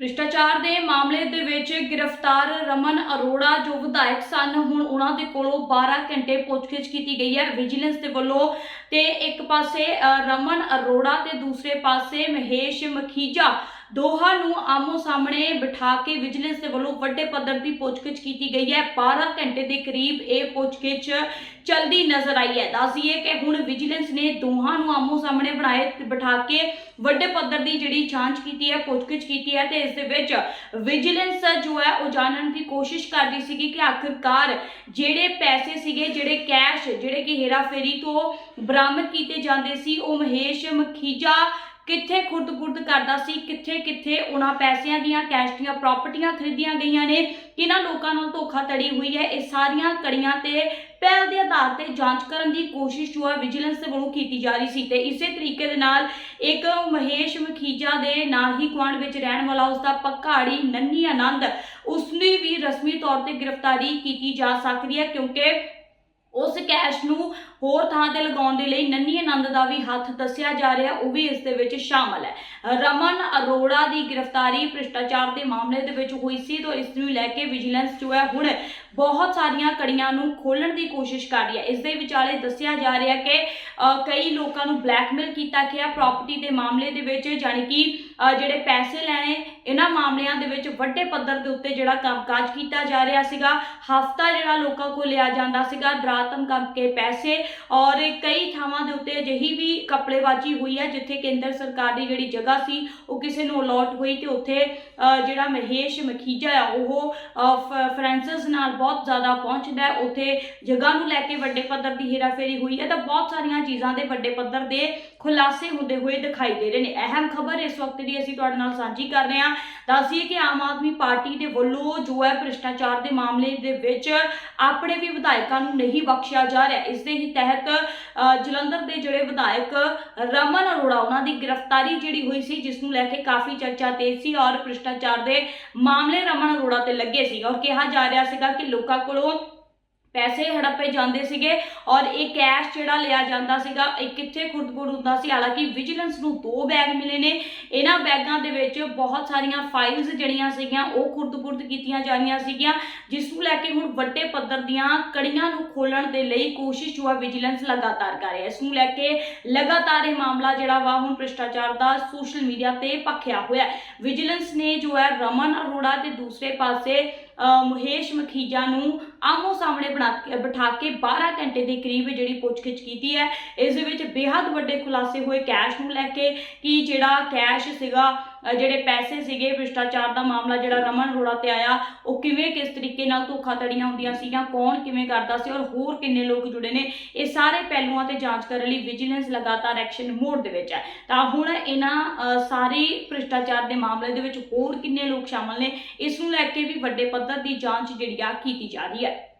ਭ੍ਰਿਸ਼ਟਾਚਾਰ ਦੇ ਮਾਮਲੇ ਦੇ ਵਿੱਚ ਗ੍ਰਿਫਤਾਰ ਰਮਨ ਅਰੋੜਾ ਜੋ ਵਿਧਾਇਕ ਸਨ, ਹੁਣ ਉਹਨਾਂ ਦੇ ਕੋਲੋਂ 12 ਘੰਟੇ ਪੁੱਛਗਿੱਛ ਕੀਤੀ ਗਈ ਹੈ। ਵਿਜੀਲੈਂਸ ਦੇ ਵੱਲੋਂ ਤੇ ਇੱਕ ਪਾਸੇ ਰਮਨ ਅਰੋੜਾ ਤੇ ਦੂਸਰੇ ਪਾਸੇ ਮਹੇਸ਼ ਮਖੀਜਾ ਦੋਹਾਂ ਨੂੰ ਆਮੋ ਸਾਹਮਣੇ ਬਿਠਾ ਕੇ ਵਿਜੀਲੈਂਸ ਦੇ ਵੱਲੋਂ ਵੱਡੇ ਪੱਧਰ ਦੀ ਪੁੱਛਗਿੱਛ ਕੀਤੀ ਗਈ ਹੈ। 12 ਘੰਟੇ ਦੇ ਕਰੀਬ ਇਹ ਪੁੱਛਗਿੱਛ ਚਲਦੀ ਨਜ਼ਰ ਆਈ ਹੈ। ਦੱਸੀਏ ਕਿ ਹੁਣ ਵਿਜੀਲੈਂਸ ਨੇ ਦੋਹਾਂ ਨੂੰ ਆਮੋ ਸਾਹਮਣੇ ਬਣਾਏ ਬਿਠਾ ਕੇ ਵੱਡੇ ਪੱਧਰ ਦੀ ਜਿਹੜੀ ਜਾਂਚ ਕੀਤੀ ਹੈ, ਪੁੱਛਗਿੱਛ ਕੀਤੀ ਹੈ ਤੇ ਇਸ ਦੇ ਵਿੱਚ ਵਿਜੀਲੈਂਸ ਜੋ ਹੈ ਉਹ ਜਾਣਨ ਦੀ ਕੋਸ਼ਿਸ਼ ਕਰ ਰਹੀ ਸੀਗੀ ਕਿ ਆਖਿਰਕਾਰ ਜਿਹੜੇ ਪੈਸੇ ਸੀਗੇ, ਜਿਹੜੇ ਕੈਸ਼, ਜਿਹੜੇ ਕਿ ਹੇਰਾਫੇਰੀ ਤੋਂ ਬਰਾਮਦ ਕੀਤੇ ਜਾਂਦੇ ਸੀ, ਉਹ ਮਹੇਸ਼ ਮਖੀਜਾ ਕਿੱਥੇ ਖੁਰਦ-ਖੁਰਦ ਕਰਦਾ ਸੀ, ਕਿੱਥੇ-ਕਿੱਥੇ ਉਹਨਾਂ ਪੈਸਿਆਂ ਦੀਆਂ ਕੈਸ਼ ਦੀਆਂ ਪ੍ਰਾਪਰਟੀਆਂ ਖਰੀਦੀਆਂ ਗਈਆਂ ਨੇ ਕਿਹਨਾਂ ਲੋਕਾਂ ਨਾਲ ਧੋਖਾਧੜੀ ਹੋਈ ਹੈ, ਇਹ ਸਾਰੀਆਂ ਕੜੀਆਂ ਤੇ ਪਹਿਲ ਦੇ ਆਧਾਰ ਤੇ ਜਾਂਚ ਕਰਨ ਦੀ ਕੋਸ਼ਿਸ਼ ਜੋ ਹੈ ਵਿਜੀਲੈਂਸ ਦੇ ਵੱਲੋਂ ਕੀਤੀ ਜਾ ਰਹੀ ਸੀ ਤੇ ਇਸੇ ਤਰੀਕੇ ਦੇ ਨਾਲ ਇੱਕ ਮਹੇਸ਼ ਮਖੀਜਾ ਦੇ ਨਾਲ ਹੀ ਗੁਆਂਢ ਵਿੱਚ ਰਹਿਣ ਵਾਲਾ ਉਸ ਦਾ ਪੱਕਾੜੀ ਨੰਨੀ ਆਨੰਦ ਉਸ ਵੀ ਰਸਮੀ ਤੌਰ ਤੇ ਗ੍ਰਿਫਤਾਰੀ ਕੀਤੀ ਜਾ ਸਕਦੀ ਹੈ ਕਿਉਂਕਿ ਉਸ ਕੈਸ਼ ਨੂੰ ਹੋਰ ਥਾਂ ਤੇ ਲਗਾਉਣ ਦੇ ਲਈ ਨੰਨੀ ਆਨੰਦ ਦਾ ਵੀ ਹੱਥ ਦੱਸਿਆ ਜਾ ਰਿਹਾ, ਉਹ ਵੀ ਇਸ ਦੇ ਵਿੱਚ ਸ਼ਾਮਲ ਹੈ। ਰਮਨ ਅਰੋੜਾ ਦੀ ਗ੍ਰਿਫਤਾਰੀ ਭ੍ਰਿਸ਼ਟਾਚਾਰ ਦੇ ਮਾਮਲੇ ਦੇ ਵਿੱਚ ਹੋਈ ਸੀ, ਤਾਂ ਇਸ ਨੂੰ ਲੈ ਕੇ ਵਿਜੀਲੈਂਸ ਜੋ ਹੈ, ਹੁਣ ਬਹੁਤ ਸਾਰੀਆਂ ਕੜੀਆਂ ਨੂੰ ਖੋਲਣ ਦੀ ਕੋਸ਼ਿਸ਼ ਕਰ ਰਹੀ ਹੈ। ਇਸ ਦੇ ਵਿਚਾਲੇ ਦੱਸਿਆ ਜਾ ਰਿਹਾ ਕਿ ਕਈ ਲੋਕਾਂ ਨੂੰ ਬਲੈਕਮੇਲ ਕੀਤਾ ਗਿਆ। ਪ੍ਰਾਪਰਟੀ ਦੇ ਮਾਮਲੇ ਦੇ ਵਿੱਚ ਜਾਣੀ ਕਿ ਜਿਹੜੇ ਪੈਸੇ ਲੈਣੇ, ਇਹਨਾਂ ਮਾਮਲਿਆਂ ਦੇ ਵਿੱਚ ਵੱਡੇ ਪੱਧਰ ਦੇ ਉੱਤੇ ਜਿਹੜਾ ਕੰਮਕਾਜ ਕੀਤਾ ਜਾ ਰਿਹਾ ਸੀਗਾ। ਹਫਤਾ ਜਿਹੜਾ ਲੋਕਾਂ ਕੋਲ ਲਿਆ ਜਾਂਦਾ ਸੀਗਾ ਦਰਾਤਮ ਕਰਕੇ ਪੈਸੇ। ਔਰ ਕਈ ਥਾਵਾਂ ਦੇ ਉੱਤੇ ਅਜਿਹੀ ਵੀ ਕਪੜੇਬਾਜ਼ੀ ਹੋਈ ਹੈ, ਜਿੱਥੇ ਕੇਂਦਰ ਸਰਕਾਰ ਦੀ ਜਿਹੜੀ ਜਗ੍ਹਾ ਸੀ, ਉਹ ਕਿਸੇ ਨੂੰ ਅਲੋਟ ਹੋਈ ਤੇ ਉੱਥੇ ਜਿਹੜਾ ਮਹੇਸ਼ ਮਖੀਜਾ ਆ, ਉਹ ਫਰੈਂਸਿਸ ਨਾਲ ਬਹੁਤ ਬਹੁਤ ਜ਼ਿਆਦਾ ਪਹੁੰਚਦਾ ਹੈ। ਉੱਥੇ ਜਗ੍ਹਾ ਨੂੰ ਲੈ ਕੇ ਵੱਡੇ ਪੱਧਰ ਦੀ ਹੇਰਾਫੇਰੀ ਹੋਈ ਹੈ ਤਾਂ ਬਹੁਤ ਸਾਰੀਆਂ ਚੀਜ਼ਾਂ ਦੇ ਵੱਡੇ ਪੱਧਰ ਦੇ ਖੁਲਾਸੇ ਹੁੰਦੇ ਹੋਏ ਦਿਖਾਈ ਦੇ ਰਹੇ ਨੇ। ਅਹਿਮ ਖਬਰ ਇਸ ਵਕਤ ਦੀ ਅਸੀਂ ਤੁਹਾਡੇ ਨਾਲ ਸਾਂਝੀ ਕਰ ਰਹੇ ਹਾਂ। ਦੱਸੀਏ ਕਿ ਆਮ ਆਦਮੀ ਪਾਰਟੀ ਦੇ ਵੱਲੋਂ ਜੋ ਹੈ ਭ੍ਰਿਸ਼ਟਾਚਾਰ ਦੇ ਮਾਮਲੇ ਦੇ ਵਿੱਚ ਆਪਣੇ ਵੀ ਵਿਧਾਇਕਾਂ ਨੂੰ ਨਹੀਂ ਬਖਸ਼ਿਆ ਜਾ ਰਿਹਾ। ਇਸ ਦੇ ਹੀ ਤਹਿਤ ਜਲੰਧਰ ਦੇ ਜਿਹੜੇ ਵਿਧਾਇਕ ਰਮਨ ਅਰੋੜਾ, ਉਹਨਾਂ ਦੀ ਗ੍ਰਿਫਤਾਰੀ ਜਿਹੜੀ ਹੋਈ ਸੀ, ਜਿਸ ਨੂੰ ਲੈ ਕੇ ਕਾਫੀ ਚਰਚਾ ਤੇਜ਼ ਸੀ ਔਰ ਭ੍ਰਿਸ਼ਟਾਚਾਰ ਦੇ ਮਾਮਲੇ ਰਮਨ ਅਰੋੜਾ ਤੇ ਲੱਗੇ ਸੀ। ਔਰ ਕਿਹਾ ਜਾ ਰਿਹਾ ਸੀਗਾ ਕਿ ਲੋਕਾਂ ਕੋਲੋਂ ਪੈਸੇ ਹੜੱਪੇ ਜਾਂਦੇ ਸੀਗੇ ਔਰ ਇਹ ਕੈਸ਼ ਜਿਹੜਾ ਲਿਆ ਜਾਂਦਾ ਸੀਗਾ, ਇਹ ਕਿੱਥੇ ਖੁਰਦਪੁਰ ਹੁੰਦਾ ਸੀ? ਹਾਲਾਂਕਿ ਵਿਜੀਲੈਂਸ ਨੂੰ ਦੋ ਬੈਗ ਮਿਲੇ ਨੇ। ਇਹਨਾਂ ਬੈਗਾਂ ਦੇ ਵਿੱਚ ਬਹੁਤ ਸਾਰੀਆਂ ਫਾਈਲਸ ਜਿਹੜੀਆਂ ਸੀਗੀਆਂ, ਉਹ ਖੁਰਦਪੁਰਦ ਕੀਤੀਆਂ ਜਾਣੀਆਂ ਸੀਗੀਆਂ, ਜਿਸ ਨੂੰ ਲੈ ਕੇ ਹੁਣ ਵੱਡੇ ਪੱਧਰ ਦੀਆਂ ਕੜੀਆਂ ਨੂੰ ਖੋਲਣ ਦੇ ਲਈ ਕੋਸ਼ਿਸ਼ ਜੋ ਹੈ ਵਿਜੀਲੈਂਸ ਲਗਾਤਾਰ ਕਰ ਰਿਹਾ। ਹੈ ਇਸ ਨੂੰ ਲੈ ਕੇ ਲਗਾਤਾਰ ਇਹ ਮਾਮਲਾ ਜਿਹੜਾ ਵਾ ਹੁਣ ਭ੍ਰਿਸ਼ਟਾਚਾਰ ਦਾ ਸੋਸ਼ਲ ਮੀਡੀਆ ਤੇ ਭਖਿਆ ਹੋਇਆ ਵਿਜੀਲੈਂਸ ਨੇ ਜੋ ਹੈ ਰਮਨ ਅਰੋੜਾ ਤੇ ਦੂਸਰੇ ਪਾਸੇ ਮਹੇਸ਼ ਮਖੀਜਾ ਨੂੰ ਆਮੋ ਸਾਹਮਣੇ ਬਣਾ ਕੇ, ਬਿਠਾ ਕੇ 12 ਘੰਟੇ ਦੇ ਕਰੀਬ ਜਿਹੜੀ ਪੁੱਛਗਿੱਛ ਕੀਤੀ ਹੈ। ਇਸ ਦੇ ਵਿੱਚ ਬੇहद ਵੱਡੇ ਖੁਲਾਸੇ ਹੋਏ। ਕੈਸ਼ ਨੂੰ ਲੈ ਕੇ ਕਿ ਜਿਹੜਾ ਕੈਸ਼ ਸੀਗਾ ਜਿਹੜੇ ਪੈਸੇ ਸੀਗੇ, ਭ੍ਰਿਸ਼ਟਾਚਾਰ ਦਾ ਮਾਮਲਾ ਜਿਹੜਾ ਰਮਨ ਅਰੋੜਾ ਤੇ ਆਇਆ, ਉਹ ਕਿਵੇਂ, ਕਿਸ ਤਰੀਕੇ ਨਾਲ ਧੋਖਾਧੜੀਆਂ ਹੁੰਦੀਆਂ ਸੀਗੀਆਂ, ਕੌਣ ਕਿਵੇਂ ਕਰਦਾ ਸੀ ਔਰ ਹੋਰ ਕਿੰਨੇ ਲੋਕ ਜੁੜੇ ਨੇ, ਇਹ ਸਾਰੇ ਪਹਿਲੂਆਂ ਤੇ ਜਾਂਚ ਕਰਨ ਲਈ ਵਿਜੀਲੈਂਸ ਲਗਾਤਾਰ ਐਕਸ਼ਨ ਮੋਡ ਦੇ ਵਿੱਚ ਹੈ। ਤਾਂ ਹੁਣ ਇਹਨਾਂ ਸਾਰੇ ਭ੍ਰਿਸ਼ਟਾਚਾਰ ਦੇ ਮਾਮਲੇ ਦੇ ਵਿੱਚ ਹੋਰ ਕਿੰਨੇ ਲੋਕ ਸ਼ਾਮਲ ਨੇ, ਇਸ ਨੂੰ ਲੈ ਕੇ ਵੀ ਵੱਡੇ ਪੱਧਰ ਦੀ ਜਾਂਚ ਜਿਹੜੀ ਆ ਕੀਤੀ ਜਾ ਰਹੀ ਹੈ।